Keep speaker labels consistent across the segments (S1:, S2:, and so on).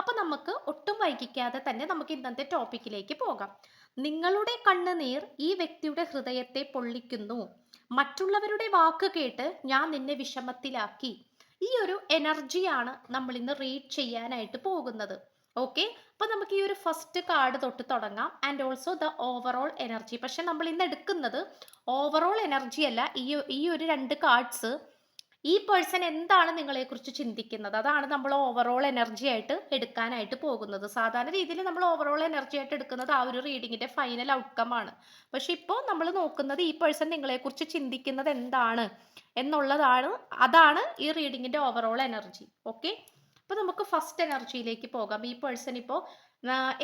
S1: അപ്പോൾ നമുക്ക് ഒട്ടും വൈകിക്കാതെ തന്നെ നമുക്ക് ഇന്നത്തെ ടോപ്പിക്കിലേക്ക് പോകാം നിങ്ങളുടെ കണ്ണുനീർ ഈ വ്യക്തിയുടെ ഹൃദയത്തെ പൊള്ളിക്കുന്നു മറ്റുള്ളവരുടെ വാക്ക് കേട്ട് ഞാൻ നിന്നെ വിഷമത്തിലാക്കി ഈ ഒരു എനർജിയാണ് നമ്മൾ ഇന്ന് റീഡ് ചെയ്യാനായിട്ട് പോകുന്നത് ഓക്കെ അപ്പോൾ നമുക്ക് ഈ ഒരു ഫസ്റ്റ് കാർഡ് തൊട്ട് തുടങ്ങാം and also the overall energy പക്ഷെ നമ്മൾ ഇന്ന് എടുക്കുന്നത് ഓവറോൾ എനർജി അല്ല ഈ ഈ ഒരു രണ്ട് കാർഡ്സ് ഈ പേഴ്സൺ എന്താണ് നിങ്ങളെക്കുറിച്ച് ചിന്തിക്കുന്നത് അതാണ് നമ്മൾ ഓവറോൾ എനർജി ആയിട്ട് എടുക്കാനായിട്ട് പോകുന്നത് സാധാരണ രീതിയിൽ നമ്മൾ ഓവറോൾ എനർജി ആയിട്ട് എടുക്കുന്നത് ആ ഒരു റീഡിങ്ങിന്റെ ഫൈനൽ ഔട്ട്കം ആണ് പക്ഷെ ഇപ്പോൾ നമ്മൾ നോക്കുന്നത് ഈ പേഴ്സൺ നിങ്ങളെക്കുറിച്ച് ചിന്തിക്കുന്നത് എന്താണ് എന്നുള്ളതാണ് അതാണ് ഈ റീഡിങ്ങിന്റെ ഓവറോൾ എനർജി ഓക്കെ അപ്പോൾ നമുക്ക് ഫസ്റ്റ് എനർജിയിലേക്ക് പോകാം ഈ പേഴ്സൺ ഇപ്പോൾ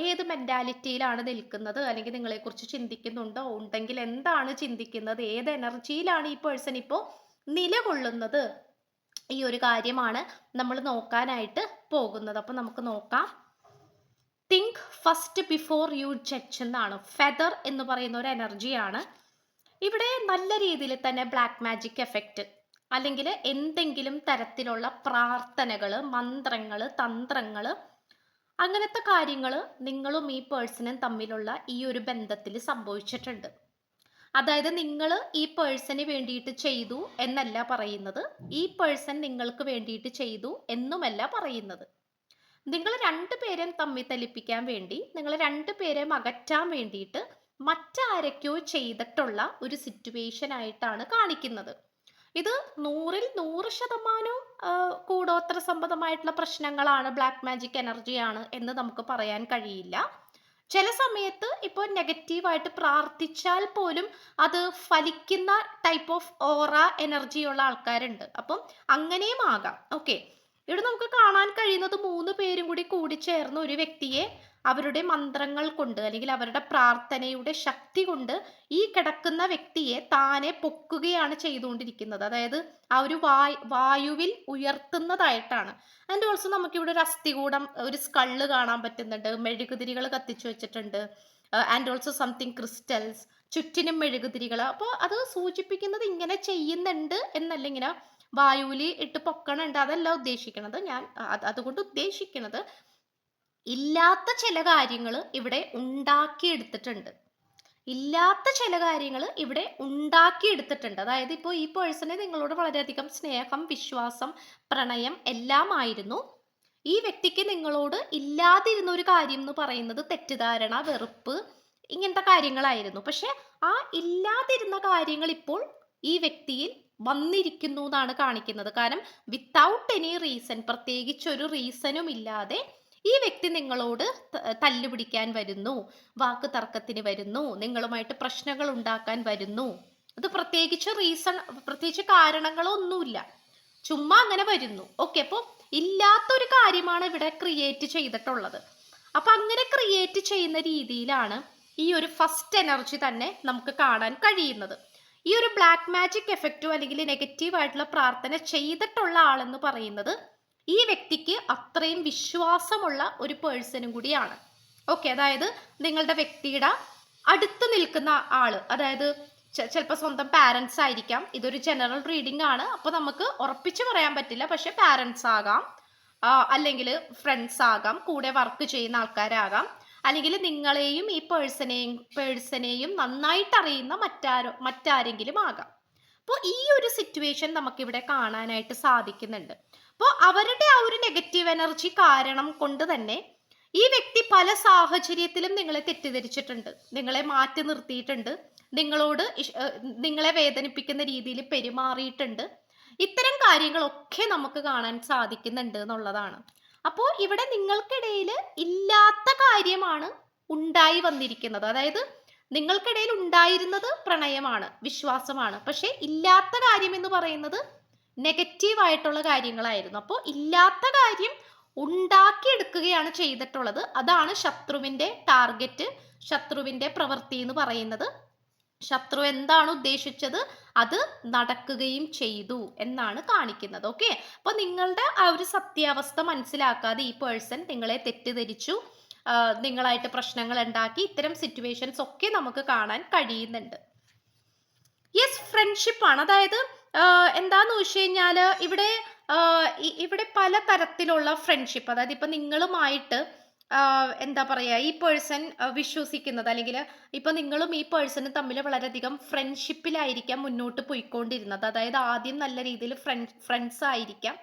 S1: ഏത് മെന്റാലിറ്റിയിലാണ് നിൽക്കുന്നത് അല്ലെങ്കിൽ നിങ്ങളെക്കുറിച്ച് ചിന്തിക്കുന്നുണ്ടോ ഉണ്ടെങ്കിൽ എന്താണ് ചിന്തിക്കുന്നത് ഏത് എനർജിയിലാണ് ഈ പേഴ്സൺ ഇപ്പോൾ നിലകൊള്ളുന്നത് ഈ ഒരു കാര്യമാണ് നമ്മൾ നോക്കാനായിട്ട് പോകുന്നത് അപ്പോൾ നമുക്ക് നോക്കാം think first before you judge എന്നാണ് ഫെദർ എന്ന് പറയുന്ന ഒരു എനർജിയാണ് ഇവിടെ നല്ല രീതിയിൽ തന്നെ ബ്ലാക്ക് മാജിക് എഫക്റ്റ് അല്ലെങ്കിൽ എന്തെങ്കിലും തരത്തിലുള്ള പ്രാർത്ഥനകൾ മന്ത്രങ്ങൾ തന്ത്രങ്ങൾ അങ്ങനത്തെ കാര്യങ്ങൾ നിങ്ങളും ഈ പേഴ്സണും തമ്മിലുള്ള ഈ ഒരു ബന്ധത്തിൽ സംഭവിച്ചിട്ടുണ്ട് അതായത് നിങ്ങൾ ഈ പേഴ്സന് വേണ്ടിയിട്ട് ചെയ്തു എന്നല്ല പറയുന്നത് ഈ പേഴ്സൺ നിങ്ങൾക്ക് വേണ്ടിയിട്ട് ചെയ്തു എന്നുമല്ല പറയുന്നത് നിങ്ങൾ രണ്ടു പേരെയും തമ്മിൽ തലിപ്പിക്കാൻ വേണ്ടി നിങ്ങൾ രണ്ടു പേരെയും അകറ്റാൻ വേണ്ടിയിട്ട് മറ്റാരൊക്കെയോ ചെയ്തിട്ടുള്ള ഒരു സിറ്റുവേഷൻ ആയിട്ടാണ് കാണിക്കുന്നത് ഇത് നൂറിൽ നൂറ് ശതമാനവും കൂടോത്തര സംബന്ധമായിട്ടുള്ള പ്രശ്നങ്ങളാണ് ബ്ലാക്ക് മാജിക് എനർജിയാണ് എന്ന് നമുക്ക് പറയാൻ കഴിയില്ല ചില സമയത്ത് ഇപ്പോൾ നെഗറ്റീവായിട്ട് പ്രാർത്ഥിച്ചാൽ പോലും അത് ഫലിക്കുന്ന ടൈപ്പ് ഓഫ് ഓറ എനർജിയുള്ള ആൾക്കാരുണ്ട് അപ്പം അങ്ങനെയും ആകാം ഓക്കെ ഇവിടെ നമുക്ക് കാണാൻ കഴിയുന്നത് മൂന്ന് പേരും കൂടി കൂടിച്ചേർന്ന ഒരു വ്യക്തിയെ അവരുടെ മന്ത്രങ്ങൾ കൊണ്ട് അല്ലെങ്കിൽ അവരുടെ പ്രാർത്ഥനയുടെ ശക്തി കൊണ്ട് ഈ കിടക്കുന്ന വ്യക്തിയെ താനെ പൊക്കുകയാണ് ചെയ്തുകൊണ്ടിരിക്കുന്നത് അതായത് ആ ഒരു വായുവിൽ ഉയർത്തുന്നതായിട്ടാണ് ആൻഡ് ഓൾസോ നമുക്കിവിടെ ഒരു അസ്ഥികൂടം ഒരു സ്കള്ള് കാണാൻ പറ്റുന്നുണ്ട് മെഴുകുതിരികൾ കത്തിച്ചു വെച്ചിട്ടുണ്ട് ആൻഡ് ഓൾസോ സംതിങ് ക്രിസ്റ്റൽസ് ചുറ്റിനും മെഴുകുതിരികൾ അപ്പോൾ അത് സൂചിപ്പിക്കുന്നത് ഇങ്ങനെ ചെയ്യുന്നുണ്ട് എന്നല്ല ഇങ്ങനെ വായുവിൽ ഇട്ട് പൊക്കണുണ്ട് അതല്ല ഉദ്ദേശിക്കണത് ഞാൻ അതുകൊണ്ട് ഉദ്ദേശിക്കണത് ഇല്ലാത്ത ചില കാര്യങ്ങൾ ഇവിടെ ഉണ്ടാക്കിയെടുത്തിട്ടുണ്ട് ഇല്ലാത്ത ചില കാര്യങ്ങൾ ഇവിടെ ഉണ്ടാക്കിയെടുത്തിട്ടുണ്ട് അതായത് ഇപ്പോൾ ഈ പേഴ്സണെ നിങ്ങളോട് വളരെയധികം സ്നേഹം വിശ്വാസം പ്രണയം എല്ലാം ആയിരുന്നു ഈ വ്യക്തിക്ക് നിങ്ങളോട് ഇല്ലാതിരുന്ന ഒരു കാര്യം എന്ന് പറയുന്നത് തെറ്റിദ്ധാരണ വെറുപ്പ് ഇങ്ങനത്തെ കാര്യങ്ങളായിരുന്നു പക്ഷെ ആ ഇല്ലാതിരുന്ന കാര്യങ്ങൾ ഇപ്പോൾ ഈ വ്യക്തിയിൽ വന്നിരിക്കുന്നു എന്നാണ് കാണിക്കുന്നത് കാരണം വിത്തൗട്ട് എനി റീസൺ പ്രത്യേകിച്ച് ഒരു റീസണും ഇല്ലാതെ ഈ വ്യക്തി നിങ്ങളോട് തല്ലുപിടിക്കാൻ വരുന്നു വാക്ക് തർക്കത്തിന് വരുന്നു നിങ്ങളുമായിട്ട് പ്രശ്നങ്ങൾ ഉണ്ടാക്കാൻ വരുന്നു അത് പ്രത്യേകിച്ച് റീസൺ പ്രത്യേകിച്ച് കാരണങ്ങളൊന്നുമില്ല ചുമ്മാ അങ്ങനെ വരുന്നു ഓക്കെ അപ്പോൾ ഇല്ലാത്തൊരു കാര്യമാണ് ഇവിടെ ക്രിയേറ്റ് ചെയ്തിട്ടുള്ളത് അപ്പൊ അങ്ങനെ ക്രിയേറ്റ് ചെയ്യുന്ന രീതിയിലാണ് ഈ ഒരു ഫസ്റ്റ് എനർജി തന്നെ നമുക്ക് കാണാൻ കഴിയുന്നത് ഈ ഒരു ബ്ലാക്ക് മാജിക് എഫക്റ്റോ അല്ലെങ്കിൽ നെഗറ്റീവ് ആയിട്ടുള്ള പ്രാർത്ഥന ചെയ്തിട്ടുള്ള ആളെന്ന് പറയുന്നത് ഈ വ്യക്തിക്ക് അത്രയും വിശ്വാസമുള്ള ഒരു പേഴ്സണും കൂടിയാണ് ഓക്കെ അതായത് നിങ്ങളുടെ വ്യക്തിയുടെ അടുത്ത് നിൽക്കുന്ന ആള് അതായത് ചിലപ്പോൾ സ്വന്തം പാരൻസ് ആയിരിക്കാം ഇതൊരു ജനറൽ റീഡിംഗ് ആണ് അപ്പോൾ നമുക്ക് ഉറപ്പിച്ച് പറയാൻ പറ്റില്ല പക്ഷെ പാരൻസ് ആകാം അല്ലെങ്കിൽ ഫ്രണ്ട്സ് ആകാം കൂടെ വർക്ക് ചെയ്യുന്ന ആൾക്കാരാകാം അല്ലെങ്കിൽ നിങ്ങളെയും ഈ പേഴ്സനെയും പേഴ്സനെയും നന്നായിട്ട് അറിയുന്ന മറ്റാരോ മറ്റാരെങ്കിലും ആകാം അപ്പോൾ ഈ ഒരു സിറ്റുവേഷൻ നമുക്കിവിടെ കാണാനായിട്ട് സാധിക്കുന്നുണ്ട് അപ്പോൾ അവരുടെ ആ ഒരു നെഗറ്റീവ് എനർജി കാരണം കൊണ്ട് തന്നെ ഈ വ്യക്തി പല സാഹചര്യത്തിലും നിങ്ങളെ തെറ്റിദ്ധരിച്ചിട്ടുണ്ട് നിങ്ങളെ മാറ്റി നിർത്തിയിട്ടുണ്ട് നിങ്ങളോട് നിങ്ങളെ വേദനിപ്പിക്കുന്ന രീതിയിൽ പെരുമാറിയിട്ടുണ്ട് ഇത്തരം കാര്യങ്ങളൊക്കെ നമുക്ക് കാണാൻ സാധിക്കുന്നുണ്ട് എന്നുള്ളതാണ് അപ്പോൾ ഇവിടെ നിങ്ങൾക്കിടയിൽ ഇല്ലാത്ത കാര്യമാണ് ഉണ്ടായി വന്നിരിക്കുന്നത് അതായത് നിങ്ങൾക്കിടയിൽ ഉണ്ടായിരുന്നത് പ്രണയമാണ് വിശ്വാസമാണ് പക്ഷെ ഇല്ലാത്ത കാര്യം എന്ന് പറയുന്നത് നെഗറ്റീവ് ആയിട്ടുള്ള കാര്യങ്ങളായിരുന്നു അപ്പോൾ ഇല്ലാത്ത കാര്യം ഉണ്ടാക്കിയെടുക്കുകയാണ് ചെയ്തിട്ടുള്ളത് അതാണ് ശത്രുവിൻ്റെ ടാർഗറ്റ് ശത്രുവിൻ്റെ പ്രവൃത്തി എന്ന് പറയുന്നത് ശത്രു എന്താണ് ഉദ്ദേശിച്ചത് അത് നടക്കുകയും ചെയ്തു എന്നാണ് കാണിക്കുന്നത് ഓക്കെ അപ്പോൾ നിങ്ങളുടെ ആ ഒരു സത്യാവസ്ഥ മനസ്സിലാക്കാതെ ഈ പേഴ്സൺ നിങ്ങളെ തെറ്റിദ്ധരിച്ചു നിങ്ങളായിട്ട് പ്രശ്നങ്ങൾ ഉണ്ടാക്കി ഇത്തരം സിറ്റുവേഷൻസ് ഒക്കെ നമുക്ക് കാണാൻ കഴിയുന്നുണ്ട് ഫ്രണ്ട്ഷിപ്പാണ് അതായത് എന്താന്ന് വെച്ച് കഴിഞ്ഞാല് ഇവിടെ ഇവിടെ പല തരത്തിലുള്ള ഫ്രണ്ട്ഷിപ്പ് അതായത് ഇപ്പൊ നിങ്ങളുമായിട്ട് എന്താ പറയുക ഈ പേഴ്സൺ വിശ്വസിക്കുന്നത് അല്ലെങ്കിൽ ഇപ്പൊ നിങ്ങളും ഈ പേഴ്സണും തമ്മിൽ വളരെയധികം ഫ്രണ്ട്ഷിപ്പിലായിരിക്കാം മുന്നോട്ട് പോയിക്കൊണ്ടിരുന്നത് അതായത് ആദ്യം നല്ല രീതിയിൽ ഫ്രണ്ട് ഫ്രണ്ട്സ് ആയിരിക്കാം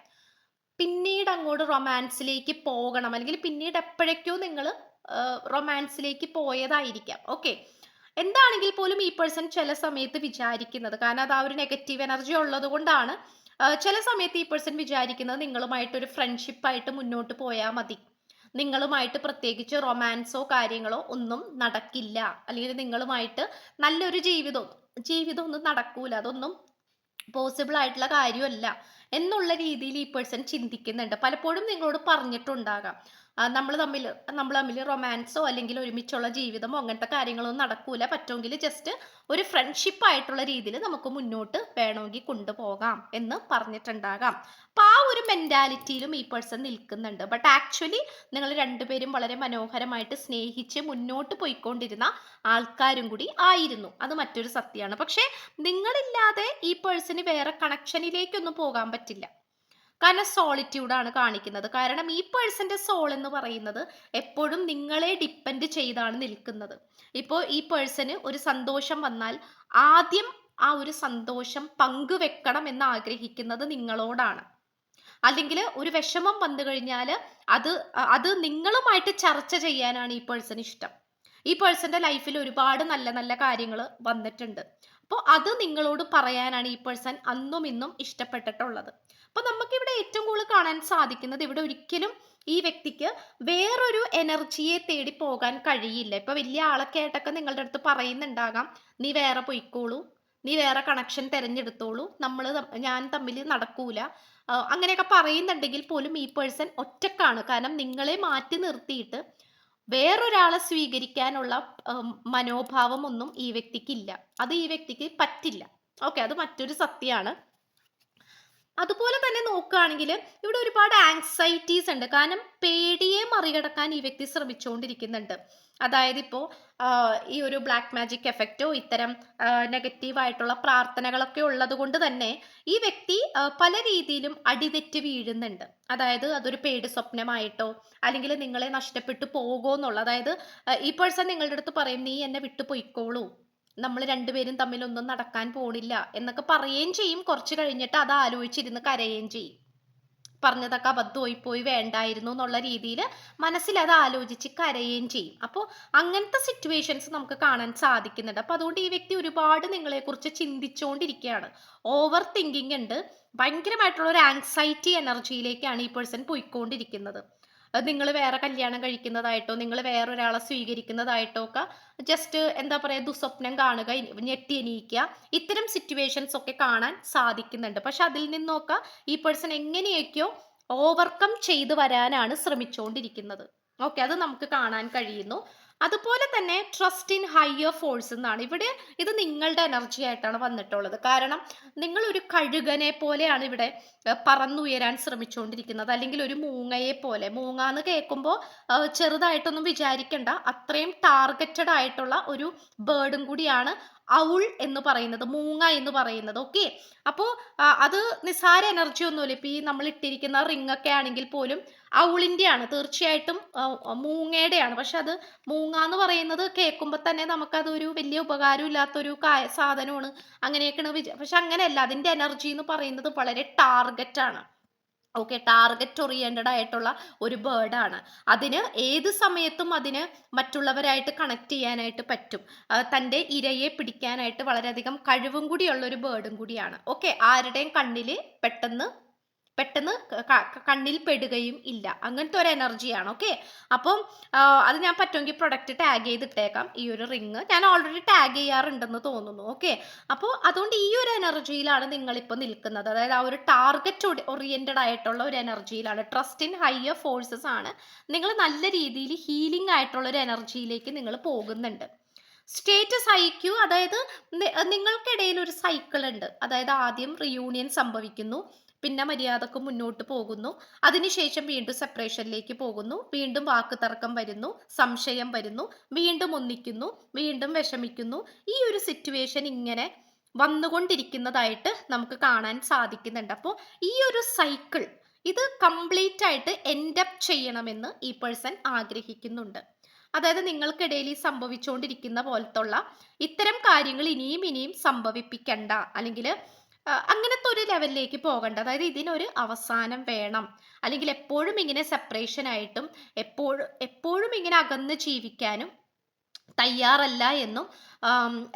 S1: പിന്നീട് അങ്ങോട്ട് റൊമാൻസിലേക്ക് പോകണം അല്ലെങ്കിൽ പിന്നീട് എപ്പോഴേക്കോ നിങ്ങൾ റൊമാൻസിലേക്ക് പോയതായിരിക്കാം ഓക്കെ എന്താണെങ്കിൽ പോലും ഈ പേഴ്സൺ ചില സമയത്ത് വിചാരിക്കുന്നത് കാരണം അത് ആ ഒരു നെഗറ്റീവ് എനർജി ഉള്ളത് കൊണ്ടാണ് ചില സമയത്ത് ഈ പേഴ്സൺ വിചാരിക്കുന്നത് നിങ്ങളുമായിട്ട് ഒരു ഫ്രണ്ട്ഷിപ്പായിട്ട് മുന്നോട്ട് പോയാൽ മതി നിങ്ങളുമായിട്ട് പ്രത്യേകിച്ച് റൊമാൻസോ കാര്യങ്ങളോ ഒന്നും നടക്കില്ല അല്ലെങ്കിൽ നിങ്ങളുമായിട്ട് നല്ലൊരു ജീവിതം ജീവിതം ഒന്നും നടക്കൂല അതൊന്നും പോസിബിൾ ആയിട്ടുള്ള കാര്യമല്ല എന്നുള്ള രീതിയിൽ ഈ പേഴ്സൺ ചിന്തിക്കുന്നുണ്ട് പലപ്പോഴും നിങ്ങളോട് പറഞ്ഞിട്ടുണ്ടാകാം നമ്മൾ തമ്മിൽ നമ്മൾ തമ്മിൽ റൊമാൻസോ അല്ലെങ്കിൽ ഒരുമിച്ചുള്ള ജീവിതമോ അങ്ങനത്തെ കാര്യങ്ങളൊന്നും നടക്കൂല പറ്റുമെങ്കിൽ ജസ്റ്റ് ഒരു ഫ്രണ്ട്ഷിപ്പ് ആയിട്ടുള്ള രീതിയിൽ നമുക്ക് മുന്നോട്ട് വേണമെങ്കിൽ കൊണ്ടുപോകാം എന്ന് പറഞ്ഞിട്ടുണ്ടാകാം അപ്പം ആ ഒരു മെൻറ്റാലിറ്റിയിലും ഈ പേഴ്സൺ നിൽക്കുന്നുണ്ട് ബട്ട് ആക്ച്വലി നിങ്ങൾ രണ്ടുപേരും വളരെ മനോഹരമായിട്ട് സ്നേഹിച്ച് മുന്നോട്ട് പോയിക്കൊണ്ടിരുന്ന ആൾക്കാരും കൂടി ആയിരുന്നു അത് മറ്റൊരു സത്യമാണ് പക്ഷേ നിങ്ങളില്ലാതെ ഈ പേഴ്സണ് വേറെ കണക്ഷനിലേക്കൊന്നും പോകാൻ പറ്റില്ല കാരണം സോളിറ്റ്യൂഡാണ് കാണിക്കുന്നത് കാരണം ഈ പേഴ്സന്റെ സോൾ എന്ന് പറയുന്നത് എപ്പോഴും നിങ്ങളെ ഡിപ്പെൻഡ് ചെയ്താണ് നിൽക്കുന്നത് ഇപ്പോൾ ഈ പേഴ്സന് ഒരു സന്തോഷം വന്നാൽ ആദ്യം ആ ഒരു സന്തോഷം പങ്കുവെക്കണം എന്ന് ആഗ്രഹിക്കുന്നത് നിങ്ങളോടാണ് അല്ലെങ്കിൽ ഒരു വിഷമം വന്നു കഴിഞ്ഞാൽ അത് അത് നിങ്ങളുമായിട്ട് ചർച്ച ചെയ്യാനാണ് ഈ പേഴ്സൺ ഇഷ്ടം ഈ പേഴ്സന്റെ ലൈഫിൽ ഒരുപാട് നല്ല നല്ല കാര്യങ്ങൾ വന്നിട്ടുണ്ട് അപ്പോൾ അത് നിങ്ങളോട് പറയാനാണ് ഈ പേഴ്സൺ അന്നും ഇന്നും ഇഷ്ടപ്പെട്ടിട്ടുള്ളത് അപ്പോൾ നമുക്കിവിടെ ഏറ്റവും കൂടുതൽ കാണാൻ സാധിക്കുന്നത് ഇവിടെ ഒരിക്കലും ഈ വ്യക്തിക്ക് വേറൊരു എനർജിയെ തേടി പോകാൻ കഴിയില്ല ഇപ്പൊ വലിയ ആളൊക്കെ ആയിട്ടൊക്കെ നിങ്ങളുടെ അടുത്ത് പറയുന്നുണ്ടാകാം നീ വേറെ പൊയ്ക്കോളൂ നീ വേറെ കണക്ഷൻ തിരഞ്ഞെടുത്തോളൂ നമ്മൾ ഞാൻ തമ്മിൽ നടക്കൂല അങ്ങനെയൊക്കെ പറയുന്നുണ്ടെങ്കിൽ പോലും ഈ പേഴ്സൺ ഒറ്റക്കാണ് കാരണം നിങ്ങളെ മാറ്റി നിർത്തിയിട്ട് വേറൊരാളെ സ്വീകരിക്കാനുള്ള മനോഭാവം ഒന്നും ഈ വ്യക്തിക്കില്ല അത് ഈ വ്യക്തിക്ക് പറ്റില്ല ഓക്കെ അത് മറ്റൊരു സത്യമാണ് അതുപോലെ തന്നെ നോക്കുകയാണെങ്കിൽ ഇവിടെ ഒരുപാട് ആങ്സൈറ്റീസ് ഉണ്ട് കാരണം പേടിയെ മറികടക്കാൻ ഈ വ്യക്തി ശ്രമിച്ചുകൊണ്ടിരിക്കുന്നുണ്ട് അതായത് ഇപ്പോൾ ഈ ഒരു ബ്ലാക്ക് മാജിക് എഫക്റ്റോ ഇത്തരം നെഗറ്റീവായിട്ടുള്ള പ്രാർത്ഥനകളൊക്കെ ഉള്ളത് കൊണ്ട് തന്നെ ഈ വ്യക്തി പല രീതിയിലും അടിതെറ്റ് വീഴുന്നുണ്ട് അതായത് അതൊരു പേടി സ്വപ്നമായിട്ടോ അല്ലെങ്കിൽ നിങ്ങളെ നഷ്ടപ്പെട്ടു എന്നുള്ള അതായത് ഈ പേഴ്സൺ നിങ്ങളുടെ അടുത്ത് പറയും നീ എന്നെ വിട്ടു പോയിക്കോളൂ നമ്മൾ രണ്ടുപേരും തമ്മിലൊന്നും നടക്കാൻ പോണില്ല എന്നൊക്കെ പറയുകയും ചെയ്യും കുറച്ച് കഴിഞ്ഞിട്ട് അത് ആലോചിച്ചിരുന്ന് കരയുകയും ചെയ്യും പറഞ്ഞതൊക്കെ അബദ്ധമായി പോയി വേണ്ടായിരുന്നു എന്നുള്ള രീതിയിൽ മനസ്സിൽ അത് ആലോചിച്ച് കരയുകയും ചെയ്യും അപ്പോൾ അങ്ങനത്തെ സിറ്റുവേഷൻസ് നമുക്ക് കാണാൻ സാധിക്കുന്നുണ്ട് അപ്പോൾ അതുകൊണ്ട് ഈ വ്യക്തി ഒരുപാട് നിങ്ങളെക്കുറിച്ച് ചിന്തിച്ചുകൊണ്ടിരിക്കുകയാണ് ഓവർ തിങ്കിങ് ഉണ്ട് ഭയങ്കരമായിട്ടുള്ള ഒരു ആങ്സൈറ്റി എനർജിയിലേക്കാണ് ഈ പേഴ്സൺ പോയിക്കൊണ്ടിരിക്കുന്നത് നിങ്ങൾ വേറെ കല്യാണം കഴിക്കുന്നതായിട്ടോ നിങ്ങൾ ഒരാളെ സ്വീകരിക്കുന്നതായിട്ടോ ഒക്കെ ജസ്റ്റ് എന്താ പറയുക ദുസ്വപ്നം കാണുക ഞെട്ടി എണീക്കുക ഇത്തരം സിറ്റുവേഷൻസ് ഒക്കെ കാണാൻ സാധിക്കുന്നുണ്ട് പക്ഷെ അതിൽ നിന്നൊക്കെ ഈ പേഴ്സൺ എങ്ങനെയൊക്കെയോ ഓവർകം ചെയ്തു വരാനാണ് ശ്രമിച്ചുകൊണ്ടിരിക്കുന്നത് ഓക്കെ അത് നമുക്ക് കാണാൻ കഴിയുന്നു അതുപോലെ തന്നെ ട്രസ്റ്റ് ഇൻ ഹയർ ഫോഴ്സ് എന്നാണ് ഇവിടെ ഇത് നിങ്ങളുടെ എനർജി ആയിട്ടാണ് വന്നിട്ടുള്ളത് കാരണം നിങ്ങൾ ഒരു കഴുകനെ പോലെയാണ് ഇവിടെ പറന്നുയരാൻ ശ്രമിച്ചുകൊണ്ടിരിക്കുന്നത് അല്ലെങ്കിൽ ഒരു മൂങ്ങയെ പോലെ മൂങ്ങ എന്ന് കേൾക്കുമ്പോൾ ചെറുതായിട്ടൊന്നും വിചാരിക്കേണ്ട അത്രയും ടാർഗറ്റഡ് ആയിട്ടുള്ള ഒരു ബേർഡും കൂടിയാണ് ഔൾ എന്ന് പറയുന്നത് മൂങ്ങ എന്ന് പറയുന്നത് ഓക്കെ അപ്പോൾ അത് നിസ്സാര എനർജി ഒന്നുമില്ല ഇപ്പോൾ ഈ നമ്മൾ ഇട്ടിരിക്കുന്ന റിംഗ് ഒക്കെ ആണെങ്കിൽ പോലും ഔളിൻ്റെയാണ് തീർച്ചയായിട്ടും മൂങ്ങയുടെയാണ് പക്ഷെ അത് മൂങ്ങ എന്ന് പറയുന്നത് കേൾക്കുമ്പോൾ തന്നെ നമുക്കതൊരു വലിയ ഇല്ലാത്തൊരു കാ സാധനമാണ് അങ്ങനെയൊക്കെയാണ് വിചാ പക്ഷെ അങ്ങനെയല്ല അതിൻ്റെ എനർജി എന്ന് പറയുന്നത് വളരെ ടാർഗറ്റാണ് ഓക്കെ ടാർഗറ്റ് ഓറിയൻറ്റഡ് ആയിട്ടുള്ള ഒരു ബേർഡാണ് അതിന് ഏത് സമയത്തും അതിന് മറ്റുള്ളവരായിട്ട് കണക്ട് ചെയ്യാനായിട്ട് പറ്റും തൻ്റെ ഇരയെ പിടിക്കാനായിട്ട് വളരെയധികം കഴിവും കൂടിയുള്ള ഒരു ബേർഡും കൂടിയാണ് ഓക്കെ ആരുടെയും കണ്ണിൽ പെട്ടെന്ന് പെട്ടെന്ന് കണ്ണിൽ പെടുകയും ഇല്ല അങ്ങനത്തെ ഒരു എനർജിയാണ് ഓക്കെ അപ്പം അത് ഞാൻ പറ്റുമെങ്കിൽ പ്രൊഡക്റ്റ് ടാഗ് ചെയ്തിട്ടേക്കാം ഈ ഒരു റിങ് ഞാൻ ഓൾറെഡി ടാഗ് ചെയ്യാറുണ്ടെന്ന് തോന്നുന്നു ഓക്കെ അപ്പോൾ അതുകൊണ്ട് ഈ ഒരു എനർജിയിലാണ് നിങ്ങളിപ്പോൾ നിൽക്കുന്നത് അതായത് ആ ഒരു ടാർഗറ്റ് ഓറിയൻറ്റഡ് ആയിട്ടുള്ള ഒരു എനർജിയിലാണ് ട്രസ്റ്റ് ഇൻ ഹയർ ഫോഴ്സസ് ആണ് നിങ്ങൾ നല്ല രീതിയിൽ ഹീലിംഗ് ആയിട്ടുള്ള ഒരു എനർജിയിലേക്ക് നിങ്ങൾ പോകുന്നുണ്ട് സ്റ്റേറ്റസ് ഐക്യു അതായത് നിങ്ങൾക്കിടയിൽ ഒരു സൈക്കിൾ ഉണ്ട് അതായത് ആദ്യം റിയൂണിയൻ സംഭവിക്കുന്നു പിന്നെ മര്യാദക്ക് മുന്നോട്ട് പോകുന്നു അതിനുശേഷം വീണ്ടും സെപ്പറേഷനിലേക്ക് പോകുന്നു വീണ്ടും വാക്ക് തർക്കം വരുന്നു സംശയം വരുന്നു വീണ്ടും ഒന്നിക്കുന്നു വീണ്ടും വിഷമിക്കുന്നു ഈ ഒരു സിറ്റുവേഷൻ ഇങ്ങനെ വന്നുകൊണ്ടിരിക്കുന്നതായിട്ട് നമുക്ക് കാണാൻ സാധിക്കുന്നുണ്ട് അപ്പോൾ ഈ ഒരു സൈക്കിൾ ഇത് കംപ്ലീറ്റ് ആയിട്ട് എൻഡ് അപ്പ് ചെയ്യണമെന്ന് ഈ പേഴ്സൺ ആഗ്രഹിക്കുന്നുണ്ട് അതായത് നിങ്ങൾക്കിടയിൽ ഈ സംഭവിച്ചുകൊണ്ടിരിക്കുന്ന പോലത്തുള്ള ഇത്തരം കാര്യങ്ങൾ ഇനിയും ഇനിയും സംഭവിപ്പിക്കണ്ട അല്ലെങ്കിൽ അങ്ങനത്തെ ഒരു ലെവലിലേക്ക് പോകണ്ട അതായത് ഇതിനൊരു അവസാനം വേണം അല്ലെങ്കിൽ എപ്പോഴും ഇങ്ങനെ സെപ്പറേഷൻ ആയിട്ടും എപ്പോഴും എപ്പോഴും ഇങ്ങനെ അകന്ന് ജീവിക്കാനും തയ്യാറല്ല എന്നും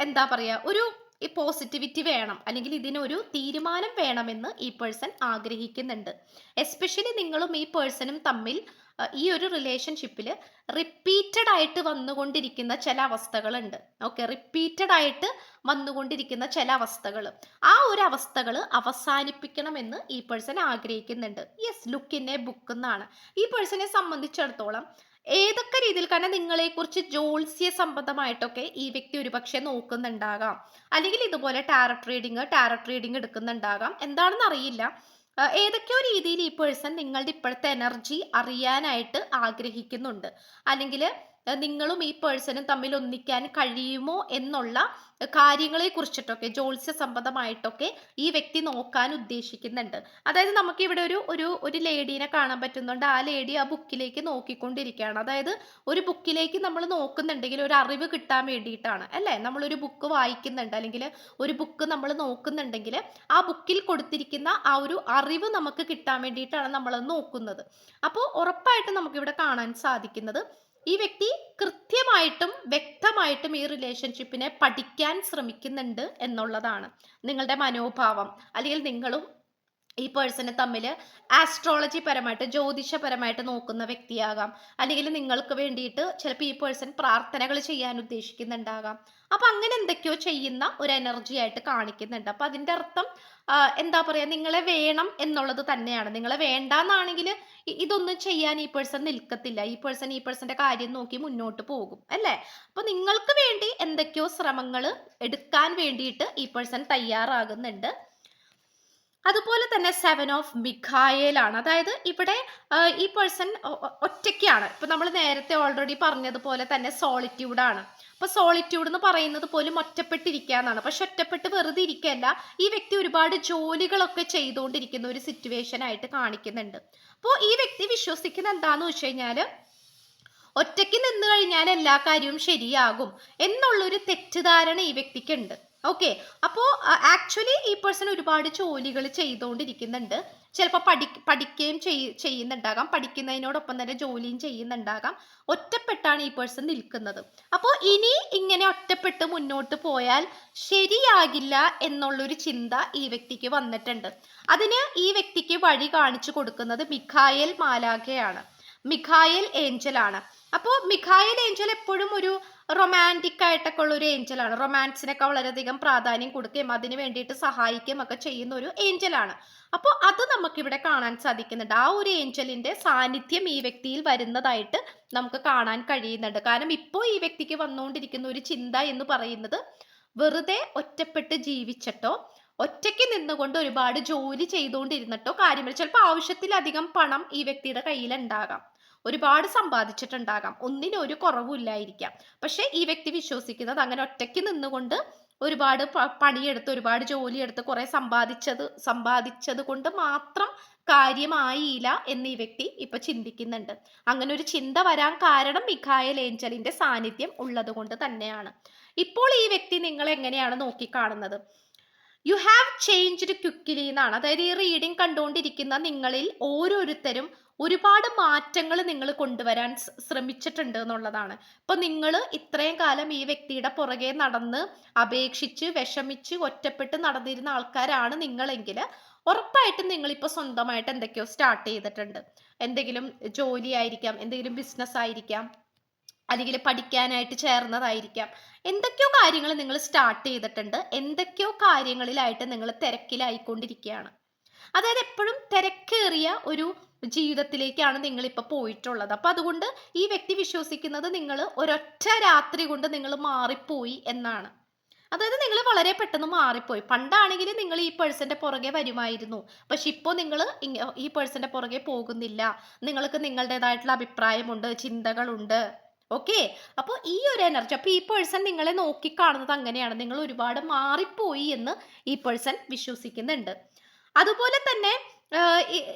S1: എന്താ പറയുക ഒരു ഈ പോസിറ്റിവിറ്റി വേണം അല്ലെങ്കിൽ ഇതിനൊരു തീരുമാനം വേണമെന്ന് ഈ പേഴ്സൺ ആഗ്രഹിക്കുന്നുണ്ട് എസ്പെഷ്യലി നിങ്ങളും ഈ പേഴ്സണും തമ്മിൽ ഈ ഒരു റിലേഷൻഷിപ്പിൽ റിപ്പീറ്റഡ് ആയിട്ട് വന്നുകൊണ്ടിരിക്കുന്ന ചില അവസ്ഥകളുണ്ട് ഓക്കെ റിപ്പീറ്റഡ് ആയിട്ട് വന്നുകൊണ്ടിരിക്കുന്ന ചില അവസ്ഥകൾ ആ ഒരു അവസ്ഥകൾ അവസാനിപ്പിക്കണമെന്ന് ഈ പേഴ്സൺ ആഗ്രഹിക്കുന്നുണ്ട് യെസ് ലുക്ക് എ ബുക്ക് എന്നാണ് ഈ പേഴ്സണെ സംബന്ധിച്ചിടത്തോളം ഏതൊക്കെ രീതിയിൽ കാരണം നിങ്ങളെക്കുറിച്ച് ജോത്സ്യ സംബന്ധമായിട്ടൊക്കെ ഈ വ്യക്തി ഒരുപക്ഷെ നോക്കുന്നുണ്ടാകാം അല്ലെങ്കിൽ ഇതുപോലെ ടാരറ്റ് റീഡിങ് ടാരറ്റ് റീഡിങ് എടുക്കുന്നുണ്ടാകാം എന്താണെന്ന് അറിയില്ല ഏതൊക്കെയോ രീതിയിൽ ഈ പേഴ്സൺ നിങ്ങളുടെ ഇപ്പോഴത്തെ എനർജി അറിയാനായിട്ട് ആഗ്രഹിക്കുന്നുണ്ട് അല്ലെങ്കിൽ നിങ്ങളും ഈ പേഴ്സണും തമ്മിൽ ഒന്നിക്കാൻ കഴിയുമോ എന്നുള്ള കാര്യങ്ങളെ കുറിച്ചിട്ടൊക്കെ ജോത്സ്യ സംബന്ധമായിട്ടൊക്കെ ഈ വ്യക്തി നോക്കാൻ ഉദ്ദേശിക്കുന്നുണ്ട് അതായത് നമുക്ക് ഇവിടെ ഒരു ഒരു ഒരു ലേഡീനെ കാണാൻ പറ്റുന്നുണ്ട് ആ ലേഡി ആ ബുക്കിലേക്ക് നോക്കിക്കൊണ്ടിരിക്കുകയാണ് അതായത് ഒരു ബുക്കിലേക്ക് നമ്മൾ നോക്കുന്നുണ്ടെങ്കിൽ ഒരു അറിവ് കിട്ടാൻ വേണ്ടിയിട്ടാണ് അല്ലേ നമ്മളൊരു ബുക്ക് വായിക്കുന്നുണ്ട് അല്ലെങ്കിൽ ഒരു ബുക്ക് നമ്മൾ നോക്കുന്നുണ്ടെങ്കിൽ ആ ബുക്കിൽ കൊടുത്തിരിക്കുന്ന ആ ഒരു അറിവ് നമുക്ക് കിട്ടാൻ വേണ്ടിയിട്ടാണ് നമ്മൾ നോക്കുന്നത് അപ്പോൾ ഉറപ്പായിട്ടും നമുക്കിവിടെ കാണാൻ സാധിക്കുന്നത് ഈ വ്യക്തി കൃത്യമായിട്ടും വ്യക്തമായിട്ടും ഈ റിലേഷൻഷിപ്പിനെ പഠിക്കാൻ ശ്രമിക്കുന്നുണ്ട് എന്നുള്ളതാണ് നിങ്ങളുടെ മനോഭാവം അല്ലെങ്കിൽ നിങ്ങളും ഈ പേഴ്സണെ തമ്മിൽ ആസ്ട്രോളജി പരമായിട്ട് ജ്യോതിഷപരമായിട്ട് നോക്കുന്ന വ്യക്തിയാകാം അല്ലെങ്കിൽ നിങ്ങൾക്ക് വേണ്ടിയിട്ട് ചിലപ്പോൾ ഈ പേഴ്സൺ പ്രാർത്ഥനകൾ ചെയ്യാൻ ഉദ്ദേശിക്കുന്നുണ്ടാകാം അപ്പം അങ്ങനെ എന്തൊക്കെയോ ചെയ്യുന്ന ഒരു എനർജി ആയിട്ട് കാണിക്കുന്നുണ്ട് അപ്പം അതിൻ്റെ അർത്ഥം എന്താ പറയുക നിങ്ങളെ വേണം എന്നുള്ളത് തന്നെയാണ് നിങ്ങളെ വേണ്ടാന്നാണെങ്കിൽ ഇതൊന്നും ചെയ്യാൻ ഈ പേഴ്സൺ നിൽക്കത്തില്ല ഈ പേഴ്സൺ ഈ പേഴ്സന്റെ കാര്യം നോക്കി മുന്നോട്ട് പോകും അല്ലേ അപ്പം നിങ്ങൾക്ക് വേണ്ടി എന്തൊക്കെയോ ശ്രമങ്ങൾ എടുക്കാൻ വേണ്ടിയിട്ട് ഈ പേഴ്സൺ തയ്യാറാകുന്നുണ്ട് അതുപോലെ തന്നെ സെവൻ ഓഫ് മിഖായേലാണ് അതായത് ഇവിടെ ഈ പേഴ്സൺ ഒറ്റയ്ക്കാണ് ഇപ്പൊ നമ്മൾ നേരത്തെ ഓൾറെഡി പറഞ്ഞതുപോലെ തന്നെ സോളിറ്റ്യൂഡാണ് അപ്പൊ സോളിറ്റ്യൂഡ് എന്ന് പറയുന്നത് പോലും ഒറ്റപ്പെട്ടിരിക്കുക എന്നാണ് പക്ഷെ ഒറ്റപ്പെട്ട് വെറുതെ ഇരിക്കല്ല ഈ വ്യക്തി ഒരുപാട് ജോലികളൊക്കെ ചെയ്തുകൊണ്ടിരിക്കുന്ന ഒരു സിറ്റുവേഷൻ ആയിട്ട് കാണിക്കുന്നുണ്ട് അപ്പോൾ ഈ വ്യക്തി വിശ്വസിക്കുന്ന എന്താന്ന് വെച്ച് കഴിഞ്ഞാല് ഒറ്റയ്ക്ക് നിന്ന് കഴിഞ്ഞാൽ എല്ലാ കാര്യവും ശരിയാകും എന്നുള്ളൊരു തെറ്റിദ്ധാരണ ഈ വ്യക്തിക്കുണ്ട് ഓക്കെ അപ്പോൾ ആക്ച്വലി ഈ പേഴ്സൺ ഒരുപാട് ജോലികൾ ചെയ്തുകൊണ്ടിരിക്കുന്നുണ്ട് ചിലപ്പോൾ പഠി പഠിക്കുകയും ചെയ് ചെയ്യുന്നുണ്ടാകാം പഠിക്കുന്നതിനോടൊപ്പം തന്നെ ജോലിയും ചെയ്യുന്നുണ്ടാകാം ഒറ്റപ്പെട്ടാണ് ഈ പേഴ്സൺ നിൽക്കുന്നത് അപ്പോൾ ഇനി ഇങ്ങനെ ഒറ്റപ്പെട്ട് മുന്നോട്ട് പോയാൽ ശരിയാകില്ല എന്നുള്ളൊരു ചിന്ത ഈ വ്യക്തിക്ക് വന്നിട്ടുണ്ട് അതിന് ഈ വ്യക്തിക്ക് വഴി കാണിച്ചു കൊടുക്കുന്നത് മിഖായൽ മാലാഖയാണ് മിഖായൽ ഏഞ്ചലാണ് അപ്പോൾ മിഖായൽ ഏഞ്ചൽ എപ്പോഴും ഒരു റൊമാൻറ്റിക് ആയിട്ടൊക്കെ ഉള്ള ഒരു ഏഞ്ചലാണ് റൊമാൻസിനൊക്കെ വളരെയധികം പ്രാധാന്യം കൊടുക്കുകയും അതിന് വേണ്ടിയിട്ട് സഹായിക്കുകയും ഒക്കെ ചെയ്യുന്ന ഒരു ഏഞ്ചലാണ് അപ്പോൾ അത് നമുക്കിവിടെ കാണാൻ സാധിക്കുന്നുണ്ട് ആ ഒരു ഏഞ്ചലിൻ്റെ സാന്നിധ്യം ഈ വ്യക്തിയിൽ വരുന്നതായിട്ട് നമുക്ക് കാണാൻ കഴിയുന്നുണ്ട് കാരണം ഇപ്പോൾ ഈ വ്യക്തിക്ക് വന്നുകൊണ്ടിരിക്കുന്ന ഒരു ചിന്ത എന്ന് പറയുന്നത് വെറുതെ ഒറ്റപ്പെട്ട് ജീവിച്ചിട്ടോ ഒറ്റയ്ക്ക് നിന്നുകൊണ്ട് ഒരുപാട് ജോലി ചെയ്തുകൊണ്ടിരുന്നിട്ടോ കാര്യമില്ല ചിലപ്പോൾ ആവശ്യത്തിലധികം പണം ഈ വ്യക്തിയുടെ കയ്യിലുണ്ടാകാം ഒരുപാട് സമ്പാദിച്ചിട്ടുണ്ടാകാം ഒന്നിനും ഒരു കുറവുമില്ലായിരിക്കാം പക്ഷേ ഈ വ്യക്തി വിശ്വസിക്കുന്നത് അങ്ങനെ ഒറ്റയ്ക്ക് നിന്നുകൊണ്ട് ഒരുപാട് പണിയെടുത്ത് ഒരുപാട് ജോലിയെടുത്ത് കുറെ സമ്പാദിച്ചത് സമ്പാദിച്ചത് കൊണ്ട് മാത്രം കാര്യമായില്ല എന്ന് ഈ വ്യക്തി ഇപ്പൊ ചിന്തിക്കുന്നുണ്ട് അങ്ങനെ ഒരു ചിന്ത വരാൻ കാരണം മിഖായൽ ഏഞ്ചലിന്റെ സാന്നിധ്യം ഉള്ളത് കൊണ്ട് തന്നെയാണ് ഇപ്പോൾ ഈ വ്യക്തി നിങ്ങൾ എങ്ങനെയാണ് നോക്കിക്കാണുന്നത് യു ഹാവ് ചേഞ്ച്ഡ് ക്വിക്കിലി എന്നാണ് അതായത് ഈ റീഡിംഗ് കണ്ടുകൊണ്ടിരിക്കുന്ന നിങ്ങളിൽ ഓരോരുത്തരും ഒരുപാട് മാറ്റങ്ങൾ നിങ്ങൾ കൊണ്ടുവരാൻ ശ്രമിച്ചിട്ടുണ്ട് എന്നുള്ളതാണ് ഇപ്പൊ നിങ്ങൾ ഇത്രയും കാലം ഈ വ്യക്തിയുടെ പുറകെ നടന്ന് അപേക്ഷിച്ച് വിഷമിച്ച് ഒറ്റപ്പെട്ട് നടന്നിരുന്ന ആൾക്കാരാണ് നിങ്ങളെങ്കിൽ ഉറപ്പായിട്ടും നിങ്ങളിപ്പോൾ സ്വന്തമായിട്ട് എന്തൊക്കെയോ സ്റ്റാർട്ട് ചെയ്തിട്ടുണ്ട് എന്തെങ്കിലും ജോലി ആയിരിക്കാം എന്തെങ്കിലും ബിസിനസ് ആയിരിക്കാം അല്ലെങ്കിൽ പഠിക്കാനായിട്ട് ചേർന്നതായിരിക്കാം എന്തൊക്കെയോ കാര്യങ്ങൾ നിങ്ങൾ സ്റ്റാർട്ട് ചെയ്തിട്ടുണ്ട് എന്തൊക്കെയോ കാര്യങ്ങളിലായിട്ട് നിങ്ങൾ തിരക്കിലായിക്കൊണ്ടിരിക്കുകയാണ് അതായത് എപ്പോഴും തിരക്കേറിയ ഒരു ജീവിതത്തിലേക്കാണ് നിങ്ങൾ ഇപ്പോൾ പോയിട്ടുള്ളത് അപ്പം അതുകൊണ്ട് ഈ വ്യക്തി വിശ്വസിക്കുന്നത് നിങ്ങൾ ഒരൊറ്റ രാത്രി കൊണ്ട് നിങ്ങൾ മാറിപ്പോയി എന്നാണ് അതായത് നിങ്ങൾ വളരെ പെട്ടെന്ന് മാറിപ്പോയി പണ്ടാണെങ്കിൽ നിങ്ങൾ ഈ പേഴ്സന്റെ പുറകെ വരുമായിരുന്നു പക്ഷെ ഇപ്പോൾ നിങ്ങൾ ഈ പേഴ്സന്റെ പുറകെ പോകുന്നില്ല നിങ്ങൾക്ക് നിങ്ങളുടേതായിട്ടുള്ള അഭിപ്രായമുണ്ട് ചിന്തകളുണ്ട് ഓക്കെ അപ്പോൾ ഈ ഒരു എനർജി അപ്പോൾ ഈ പേഴ്സൺ നിങ്ങളെ നോക്കിക്കാണുന്നത് അങ്ങനെയാണ് നിങ്ങൾ ഒരുപാട് മാറിപ്പോയി എന്ന് ഈ പേഴ്സൺ വിശ്വസിക്കുന്നുണ്ട് അതുപോലെ തന്നെ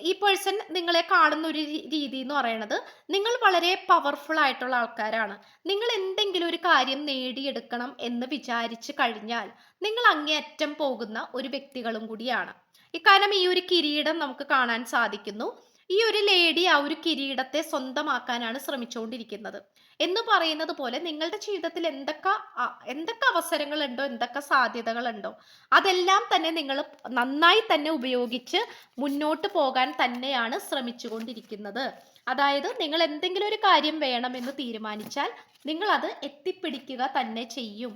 S1: ഈ പേഴ്സൺ നിങ്ങളെ കാണുന്ന ഒരു രീതി എന്ന് പറയുന്നത് നിങ്ങൾ വളരെ പവർഫുൾ ആയിട്ടുള്ള ആൾക്കാരാണ് നിങ്ങൾ എന്തെങ്കിലും ഒരു കാര്യം നേടിയെടുക്കണം എന്ന് വിചാരിച്ചു കഴിഞ്ഞാൽ നിങ്ങൾ അങ്ങേയറ്റം പോകുന്ന ഒരു വ്യക്തികളും കൂടിയാണ് ഇക്കാരണം ഈ ഒരു കിരീടം നമുക്ക് കാണാൻ സാധിക്കുന്നു ഈ ഒരു ലേഡി ആ ഒരു കിരീടത്തെ സ്വന്തമാക്കാനാണ് ശ്രമിച്ചുകൊണ്ടിരിക്കുന്നത് എന്ന് പറയുന്നത് പോലെ നിങ്ങളുടെ ജീവിതത്തിൽ എന്തൊക്കെ എന്തൊക്കെ അവസരങ്ങളുണ്ടോ എന്തൊക്കെ സാധ്യതകളുണ്ടോ അതെല്ലാം തന്നെ നിങ്ങൾ നന്നായി തന്നെ ഉപയോഗിച്ച് മുന്നോട്ട് പോകാൻ തന്നെയാണ് ശ്രമിച്ചുകൊണ്ടിരിക്കുന്നത് അതായത് നിങ്ങൾ എന്തെങ്കിലും ഒരു കാര്യം വേണമെന്ന് തീരുമാനിച്ചാൽ നിങ്ങൾ അത് എത്തിപ്പിടിക്കുക തന്നെ ചെയ്യും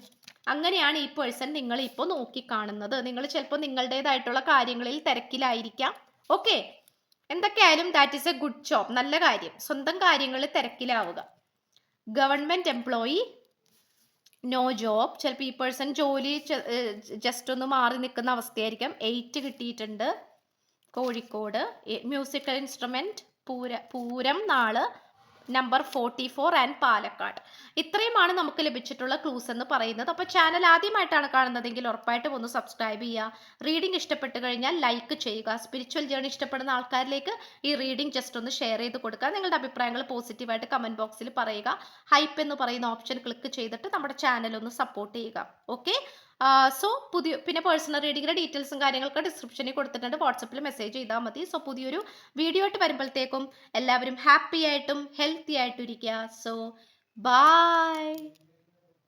S1: അങ്ങനെയാണ് ഈ പേഴ്സൺ നിങ്ങൾ ഇപ്പോൾ നോക്കിക്കാണുന്നത് നിങ്ങൾ ചിലപ്പോൾ നിങ്ങളുടേതായിട്ടുള്ള കാര്യങ്ങളിൽ തിരക്കിലായിരിക്കാം ഓക്കെ എന്തൊക്കെയായാലും that is a good job നല്ല കാര്യം സ്വന്തം കാര്യങ്ങളിൽ തിരക്കിലാവുക ഗവൺമെൻറ് എംപ്ലോയി നോ ജോബ് ചിലപ്പോൾ ഈ പേഴ്സൺ ജോലി ജസ്റ്റ് ഒന്ന് മാറി നിൽക്കുന്ന അവസ്ഥയായിരിക്കാം എയ്റ്റ് കിട്ടിയിട്ടുണ്ട് കോഴിക്കോട് മ്യൂസിക്കൽ ഇൻസ്ട്രുമെൻറ്റ് പൂര പൂരം നാള് number forty four and Palakkad ഇത്രയുമാണ് നമുക്ക് ലഭിച്ചിട്ടുള്ള ക്ലൂസ് എന്ന് പറയുന്നത് അപ്പോൾ ചാനൽ ആദ്യമായിട്ടാണ് കാണുന്നതെങ്കിൽ ഉറപ്പായിട്ടും ഒന്ന് സബ്സ്ക്രൈബ് ചെയ്യുക റീഡിംഗ് ഇഷ്ടപ്പെട്ട് കഴിഞ്ഞാൽ ലൈക്ക് ചെയ്യുക സ്പിരിച്വൽ ജേണി ഇഷ്ടപ്പെടുന്ന ആൾക്കാരിലേക്ക് ഈ റീഡിംഗ് ജസ്റ്റ് ഒന്ന് ഷെയർ ചെയ്ത് കൊടുക്കുക നിങ്ങളുടെ അഭിപ്രായങ്ങൾ പോസിറ്റീവായിട്ട് കമൻറ്റ് ബോക്സിൽ പറയുക ഹൈപ്പ് എന്ന് പറയുന്ന ഓപ്ഷൻ ക്ലിക്ക് ചെയ്തിട്ട് നമ്മുടെ ചാനൽ ഒന്ന് സപ്പോർട്ട് ചെയ്യുക ഓക്കെ സോ പുതിയ പിന്നെ പേഴ്സണൽ റീഡിങ്ങിൻ്റെ ഡീറ്റെയിൽസും കാര്യങ്ങളൊക്കെ ഡിസ്ക്രിപ്ഷനിൽ കൊടുത്തിട്ടുണ്ട് വാട്സപ്പിൽ മെസ്സേജ് ചെയ്താൽ മതി സോ പുതിയൊരു വീഡിയോ ആയിട്ട് വരുമ്പോഴത്തേക്കും എല്ലാവരും ഹാപ്പി ആയിട്ടും ഹെൽത്തി ആയിട്ടും ഇരിക്കുക സോ ബായ്